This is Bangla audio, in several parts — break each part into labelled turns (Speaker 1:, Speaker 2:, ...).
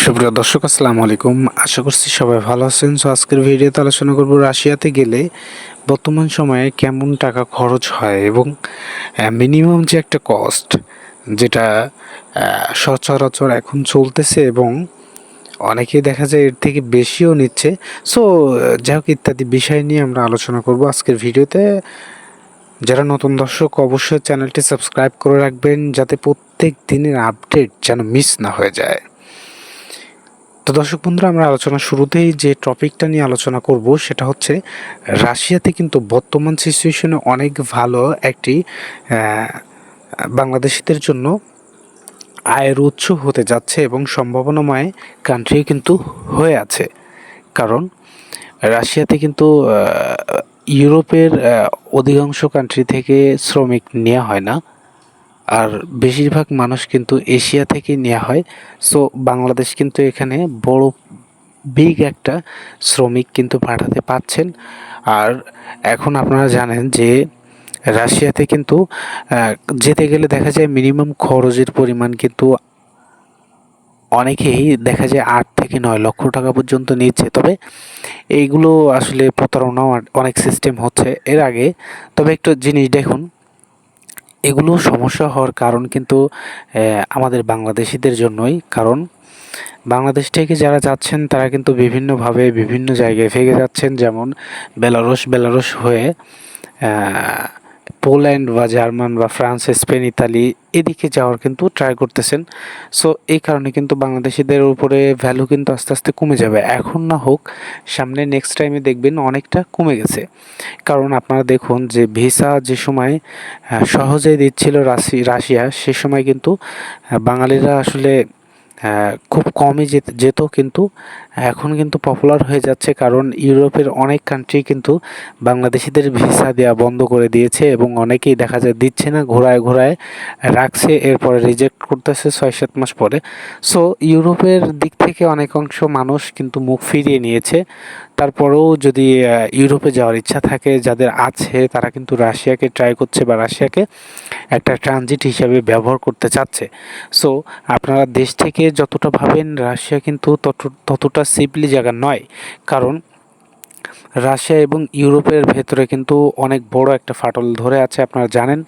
Speaker 1: সুপ্রিয় দর্শক, আসসালামু আলাইকুম। আশা করছি সবাই ভালো আছেন। সো আজকের ভিডিওতে আলোচনা করব রাশিয়াতে গেলে বর্তমান সময়ে কেমন টাকা খরচ হয় এবং মিনিমাম যে একটা কস্ট যেটা সচরাচর এখন চলতেছে এবং অনেকেই দেখা যায় এর থেকে বেশিও নিচ্ছে। সো যাই হোক, ইত্যাদি বিষয় নিয়ে আমরা আলোচনা করব আজকের ভিডিওতে। যারা নতুন দর্শক, অবশ্যই চ্যানেলটি সাবস্ক্রাইব করে রাখবেন যাতে প্রত্যেক দিনের আপডেট যেন মিস না হয়ে যায়। তো দর্শক বন্ধুরা, আমরা আলোচনা শুরুতেই যে টপিকটা নিয়ে আলোচনা করব সেটা হচ্ছে, রাশিয়াতে কিন্তু বর্তমান সিচুয়েশনে অনেক ভালো একটি বাংলাদেশিদের জন্য আয়ের উৎস হতে যাচ্ছে এবং সম্ভাবনাময় কান্ট্রি কিন্তু হয়ে আছে। কারণ, রাশিয়াতে কিন্তু ইউরোপের অধিকাংশ কান্ট্রি থেকে শ্রমিক নেওয়া হয় না। আর বেশিরভাগ মানুষ কিন্তু এশিয়া থেকে নেওয়া হয়। সো বাংলাদেশ কিন্তু এখানে বড় বিগ একটা শ্রমিক কিন্তু পাঠাতে পাচ্ছেন। আর এখন আপনারা জানেন যে রাশিয়াতে কিন্তু যেতে গেলে দেখা যায় মিনিমাম খরচের পরিমাণ কিন্তু অনেকেই দেখা যায় আট থেকে নয় লক্ষ টাকা পর্যন্ত নিচ্ছে। তবে এইগুলো আসলে প্রতারণাও আর অনেক সিস্টেম হচ্ছে। এর আগে, তবে একটু জিনিস দেখুন এগুলো সমস্যা হওয়ার কারণ কিন্তু আমাদের বাংলাদেশিদের জন্যই। কারণ, বাংলাদেশ থেকে যারা যাচ্ছেন, তারা কিন্তু বিভিন্নভাবে বিভিন্ন জায়গায় ফেগে যাচ্ছেন। যেমন বেলারস বেলারস হয়ে পোল্যান্ড বা জার্মান বা ফ্রান্স স্পেন ইতালি এদিকে যাওয়ার কিন্তু ট্রাই করতেছেন। সো এই কারণে কিন্তু বাংলাদেশিদের উপরে ভ্যালু কিন্তু আস্তে আস্তে কমে যাবে। এখন না হোক সামনে নেক্সট টাইমে দেখবেন অনেকটা কমে গেছে। কারণ আপনারা দেখুন যে ভিসা যে সময় আহ, সহজেই দিচ্ছিল রাশি রাশিয়া সে সময় কিন্তু বাঙালিরা আসলে খুব কমই যেত যেত কিন্তু এখন কিন্তু পপুলার হয়ে যাচ্ছে কারণ ইউরোপের অনেক কান্ট্রি কিন্তু বাংলাদেশিদের ভিসা দেওয়া বন্ধ করে দিয়েছে এবং অনেকেই দেখা যায় দিচ্ছে না, ঘোরায় ঘোরায় রাখছে, এরপরে রিজেক্ট করতেছে ছয় সাত মাস পরে। সো ইউরোপের দিক থেকে অনেক অংশ মানুষ কিন্তু মুখ ফিরিয়ে নিয়েছে। তারপরেও যদি ইউরোপে যাওয়ার ইচ্ছা থাকে, যাদের আছে তারা কিন্তু রাশিয়াকে ট্রাই করছে বা রাশিয়াকে একটা ট্রানজিট হিসাবে ব্যবহার করতে চাচ্ছে। সো আপনারা দেশ থেকে যতটা ভাবেন রাশিয়া কিন্তু তত- ততটা সিপলি জায়গা নয়। কারণ রাশিয়া এবং ইউরোপের ভেতরে কিন্তু অনেক বড় একটা ফাটল ধরে আছে, আপনারা জানেন।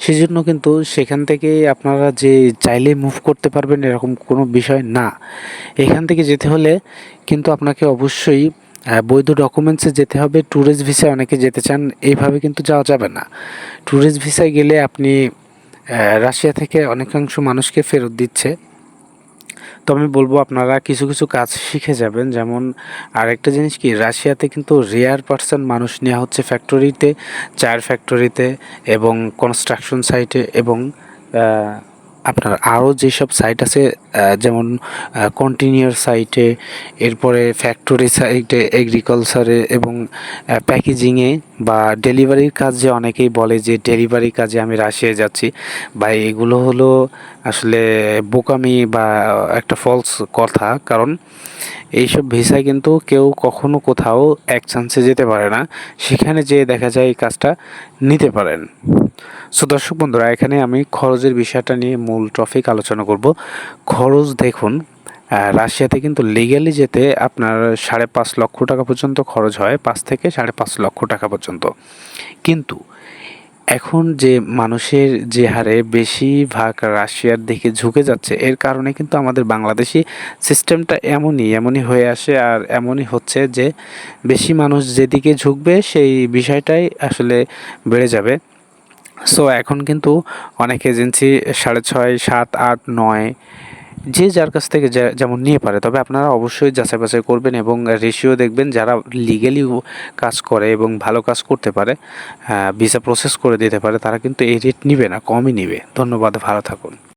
Speaker 1: সেজন্য কিন্তু সেখান থেকে আপনারা যে চাইলে মুভ করতে পারবেন এরকম কোনো বিষয় না। এখান থেকে যেতে হলে কিন্তু আপনাকে অবশ্যই বৈধ ডকুমেন্টসে যেতে হবে। ট্যুরিস্ট ভিসায় অনেকে যেতে চান, এইভাবে কিন্তু যাওয়া যাবে না। ট্যুরিস্ট ভিসায় গেলে আপনি রাশিয়া থেকে অনেকাংশ মানুষকে ফেরত দিচ্ছে। তো আমি বলব আপনারা কিছু কিছু কাজ শিখে যাবেন। যেমন আরেকটা জিনিস কি, রাশিয়াতে কিন্তু রেয়ার পার্সন মানুষ নেওয়া হচ্ছে ফ্যাক্টরিতে চায়ের ফ্যাক্টরিতে এবং কনস্ট্রাকশন সাইটে এবং আপনার আরও যেসব সাইট আছে যেমন কন্টিনিউর সাইটে এরপরে ফ্যাক্টরি সাইটে এগ্রিকালচারে এবং প্যাকেজিংয়ে বা ডেলিভারির কাজে অনেকেই বলে যে ডেলিভারি কাজে আমি রাশিয়ায় যাচ্ছি। বা এগুলো হলো আসলে বোকামি বা একটা ফলস কথা। কারণ এইসব ভিসায় কিন্তু কেউ কখনো কোথাও এক চান্সে যেতে পারে না। সেখানে যেয়ে দেখা যায় এই কাজটা নিতে পারেন। সো দর্শক বন্ধুরা, এখানে আমি খরচের বিষয়টা নিয়ে মূল টপিক আলোচনা করব। খরচ দেখুন রাশিয়াতে কিন্তু লিগ্যালি যেতে আপনার সাড়ে পাঁচ লক্ষ টাকা পর্যন্ত খরচ হয়, পাঁচ থেকে সাড়ে পাঁচ লক্ষ টাকা পর্যন্ত। কিন্তু এখন যে মানুষের যে হারে বেশিরভাগ রাশিয়ার দিকে ঝুঁকে যাচ্ছে, এর কারণে কিন্তু আমাদের বাংলাদেশি সিস্টেমটা এমনই এমনই হয়ে আসে আর এমনই হচ্ছে যে বেশি মানুষ যেদিকে ঝুঁকবে সেই বিষয়টাই আসলে বেড়ে যাবে। সো এখন কিন্তু অনেক এজেন্সি সাড়ে ছয়, সাত, আট, নয় যে যার কাছ থেকে যেমন নিয়ে পারে, তবে আপনারা অবশ্যই যাচাই বাছাই করবেন এবং রেশিও দেখবেন যারা লিগেলি কাজ করে এবং ভালো কাজ করতে পারে ভিসা প্রসেস করে দিতে পারে, তারা কিন্তু এই রেট নিবে না, কমই নিবে। ধন্যবাদ, ভালো থাকুন।